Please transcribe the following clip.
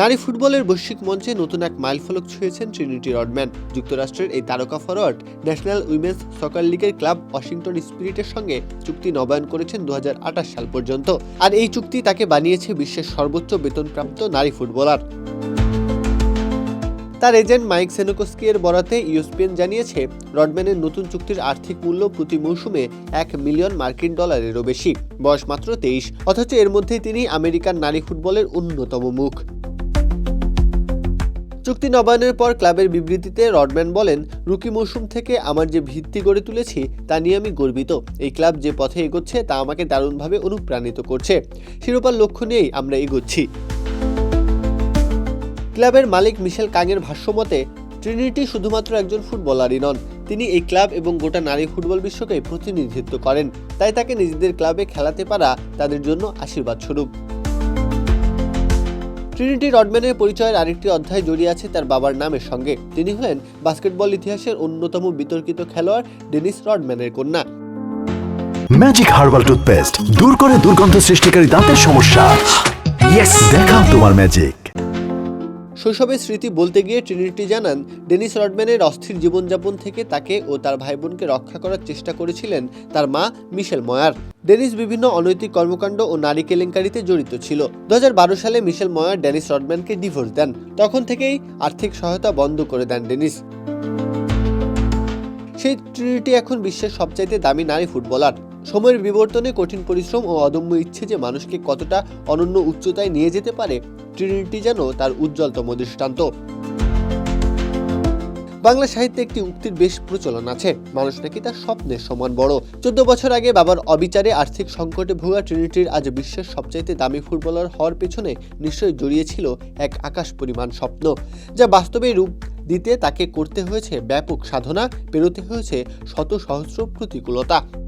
নারী ফুটবলের বৈশ্বিক মঞ্চে নতুন এক মাইলফলক ছুঁয়েছেন ট্রিনিটি রডম্যান যুক্তরাষ্ট্রের এই তারকা ফরওয়ার্ড ন্যাশনাল উইমেন্স সকার লিগের ক্লাব ওয়াশিংটন স্পিরিটের সঙ্গে চুক্তি নবায়ন করেছেন দু হাজার আঠাশ সাল পর্যন্ত। আর এই চুক্তি তাকে বানিয়েছে বিশ্বের সর্বোচ্চ বেতনপ্রাপ্ত নারী ফুটবলার। তার এজেন্ট মাইক সেনোকোস্কি এর বরাতে ইউএসপিএন জানিয়েছে রডম্যানের নতুন চুক্তির আর্থিক মূল্য প্রতি মৌসুমে এক মিলিয়ন মার্কিন ডলারেরও বেশি। বয়স মাত্র তেইশ, অথচ এর মধ্যেই তিনি আমেরিকান নারী ফুটবলের অন্যতম মুখ। চুক্তি নবায়নের পর ক্লাবের বিবৃতিতে রডম্যান বলেন, রুকি মৌসুম থেকে আমার যে ভিত্তি গড়ে তুলেছি, তা নিয়ে আমি গর্বিত। এই ক্লাব যে পথে এগোচ্ছে, তা আমাকে দারুণভাবে অনুপ্রাণিত করছে। শিরোপার লক্ষ্য নিয়েই আমরা এগোচ্ছি। ক্লাবের মালিক মিশেল কাঙের ভাষ্যমতে, ট্রিনিটি শুধুমাত্র একজন ফুটবলারই নন। তিনি এই ক্লাব এবং গোটা নারী ফুটবল বিশ্বকে প্রতিনিধিত্ব করেন। তাই তাকে নিজেদের ক্লাবে খেলাতে পারা তাদের জন্য আশীর্বাদ স্বরূপ ট্রিনিটি রডম্যানের পরিচয়ের আরেকটি অধ্যায় জড়িয়ে আছে তার বাবার নামের সঙ্গে। তিনি হলেন বাস্কেটবল ইতিহাসের অন্যতম বিতর্কিত খেলোয়াড় ডেনিস রডম্যানের কন্যা। ম্যাজিক হার্বাল টুথপেস্ট দূর করে দুর্গন্ধ সৃষ্টিকারী দাঁতের সমস্যা। দেখাও তোমার ম্যাজিক শৈশবের স্মৃতি বলতে গিয়ে ট্রিনিটি জানান, ডেনিস রডম্যানের অস্থির জীবনযাপন থেকে তাকে ও তার ভাই বোনকে রক্ষা করার চেষ্টা করেছিলেন তার মা মিশেল ময়ার। ডেনিস বিভিন্ন অনৈতিক কর্মকাণ্ড ও নারী কেলেঙ্কারিতে জড়িত ছিল। দু হাজার বারো সালে মিশেল ময়ার ডেনিস রডম্যানকে ডিভোর্স দেন। তখন থেকেই আর্থিক সহায়তা বন্ধ করে দেন ডেনিস। সেই ট্রিনিটি এখন বিশ্বের সবচাইতে দামি নারী ফুটবলার। সময়ের বিবর্তনে কঠিন পরিশ্রম ও অদম্য ইচ্ছে যে মানুষকে কতটা অনন্য উচ্চতায় নিয়ে যেতে পারে ট্রিনিটি যেন তার উজ্জ্বলতম দৃষ্টান্ত। বাংলা সাহিত্যে একটি উক্তির বেশ প্রচলন আছে। মানুষ নাকি তার স্বপ্নের সমান বড়। চোদ্দ বছর আগে বাবার অবিচারে আর্থিক সংকটে ভুগা ট্রিনিটির আজ বিশ্বের সবচাইতে দামি ফুটবলার হওয়ার পেছনে নিশ্চয়ই জড়িয়েছিল এক আকাশ পরিমাণ স্বপ্ন, যা বাস্তবে রূপ দিতে তাকে করতে হয়েছে ব্যাপক সাধনা, পেরোতে হয়েছে শত সহস্র প্রতিকূলতা।